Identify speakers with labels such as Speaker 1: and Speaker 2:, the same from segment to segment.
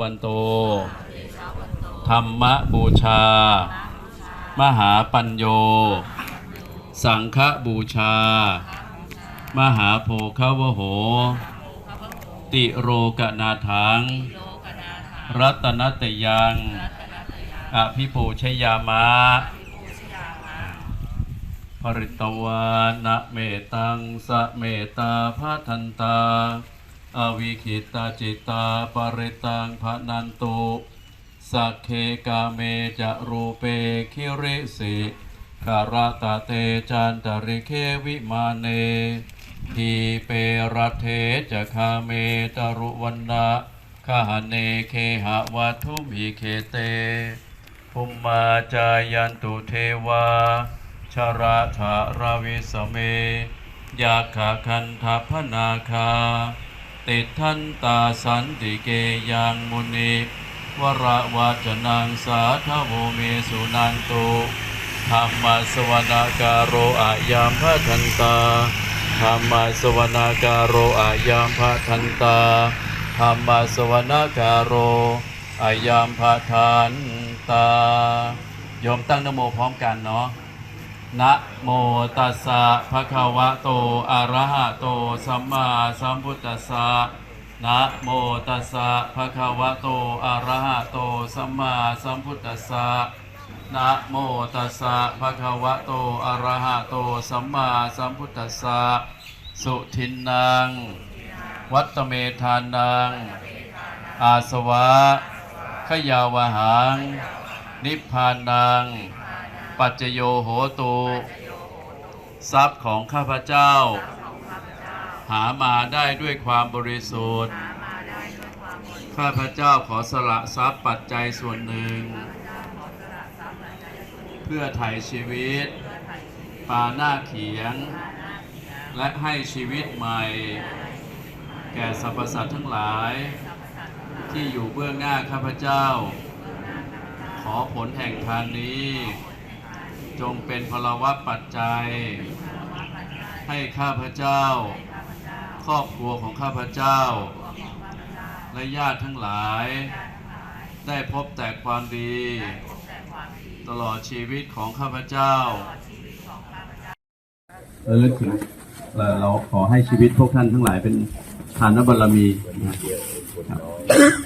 Speaker 1: วันโต ธรรมบูชา มหาปัญโย สังฆบูชา มหาโพคาวโห ติโรกนาถัง รัตนตยัง อภิปูชยามะปริตวานะเมตังสะเมตาพะทันตา อวิคิตาจิตาปริตังพนันตุสักเคกาเมจะรูเปคิริสิคารตาเตจันตริเควิมาเนทีเปรเทจะคาเมตรุวันนะคหเนเคหะวัทุมิเคเตภุมมาจายันตุเทวาชราธาราวิสเมยาขาคันทพนาคา ติทันตาสันติเกยังมุนิวระวาจนังสาทโวเมสุนันตุธรรมสวนาการโรอายามพระทันตาธรรมสวนาการโรอายามพระทันตาธรรมสวนาการโรอายามพระทันตาโยมตั้งนโมพร้อมกันเนาะ นะโมตัสสะภะคะวะโต อะระหะโต สัมมาสัมพุทธัสสะนะโมตัสสะภะคะวะโต อะระหะโต สัมมาสัมพุทธัสสะนะโมตัสสะภะคะวะโต อะระหะโต สัมมาสัมพุทธัสสะสุทินนางวัตเมธานัง อาสวะขยาวหัง นิพพานัง ปัจจโยโหตุทรัพย์ของข้าพเจ้า หามาได้ด้วยความบริสุทธิ์ ข้าพเจ้าขอสละทรัพย์ปัจจัยส่วนหนึ่ง เพื่อไถ่ชีวิต ปาหน้าเขียง และให้ชีวิตใหม่ แก่สรรพสัตว์ทั้งหลาย ที่อยู่เบื้องหน้าข้าพเจ้า ขอผลแห่งทานนี้ จงเป็นพลวัตปัจจัย ให้ข้าพเจ้า ครอบครัวของข้าพเจ้า และญาติทั้งหลาย ได้พบแต่ความดี ตลอดชีวิตของข้าพเจ้าเออถึงเราขอให้ชีวิตพวกท่านทั้งหลายเป็นทานบารมีนะครับ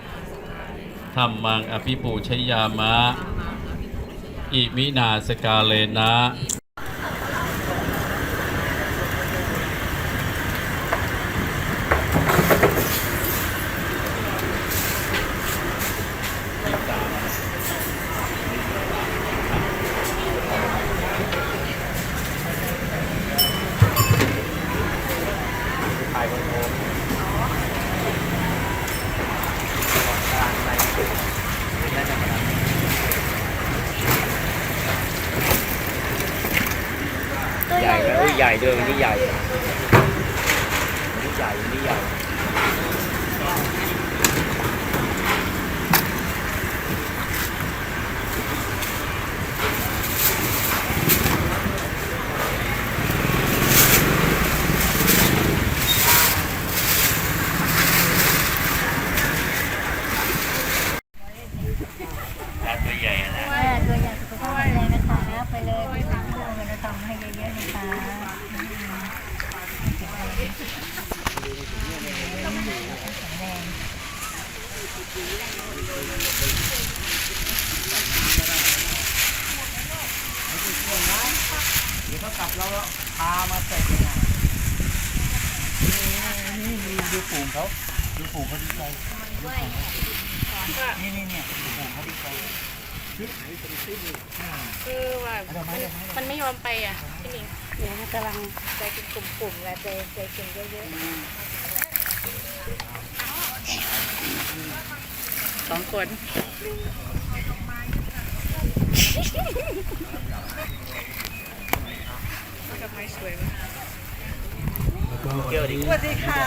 Speaker 1: ธรรมังอภิปูชยามะ อิมินาสกาเลนะ
Speaker 2: ใหญ่ด้วยวันนี้ใหญ่วันนี้ใหญ่วันนี้ใหญ่ แล้วตัวใหญ่นะ
Speaker 3: ว่าตัวอย่างสุขภาพแข็งแรงนะคะ ไปเลยไปทำเงินทำให้เยอะๆนะคะแรง
Speaker 2: เดี๋ยวเขากลับเราพามาเสร็จยังไงนี่นี่ดูฝูงเขาดูฝูงเขาดีใจนี่นี่เนี่ยดูฝูงเขาดีใจ
Speaker 4: คือว่ามันไม่ยอมไปอะพี่หนิง
Speaker 3: เดี๋ยวกำลังใจเป็นกลุ่มๆและใจใจเป็นเยอะๆ
Speaker 4: สองคนดอกไม้สวยมาก
Speaker 3: สวัสดีค่ะ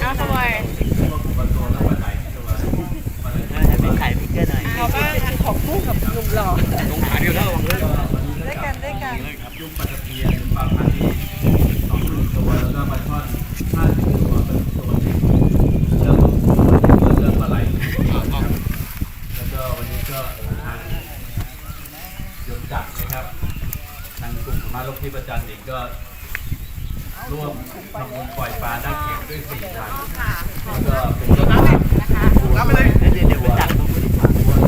Speaker 4: เอา
Speaker 1: สบาย กที่ประจันอีกก็ร่วมทำบุญปล่อยปลาด้าเก็บด้วยสี่ถังแล้วก็เป็นตัวน้ำรับไปเลย
Speaker 2: เดี๋ยวเดี๋ยวไปจัด
Speaker 1: ตัว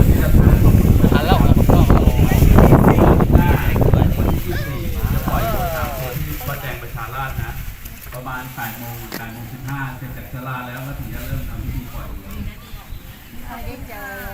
Speaker 1: ที่จะทานของ
Speaker 2: ทันแล้วผมก็เอา
Speaker 1: ไปปล่อยตัวตามตัวที่วัดแดงประชาราชนะประมาณ8โมง8โมง15เสร็จจากชลาแล้วก็ถึงจะเริ่มทำพิธีปล่อย
Speaker 3: เจอเลยอ่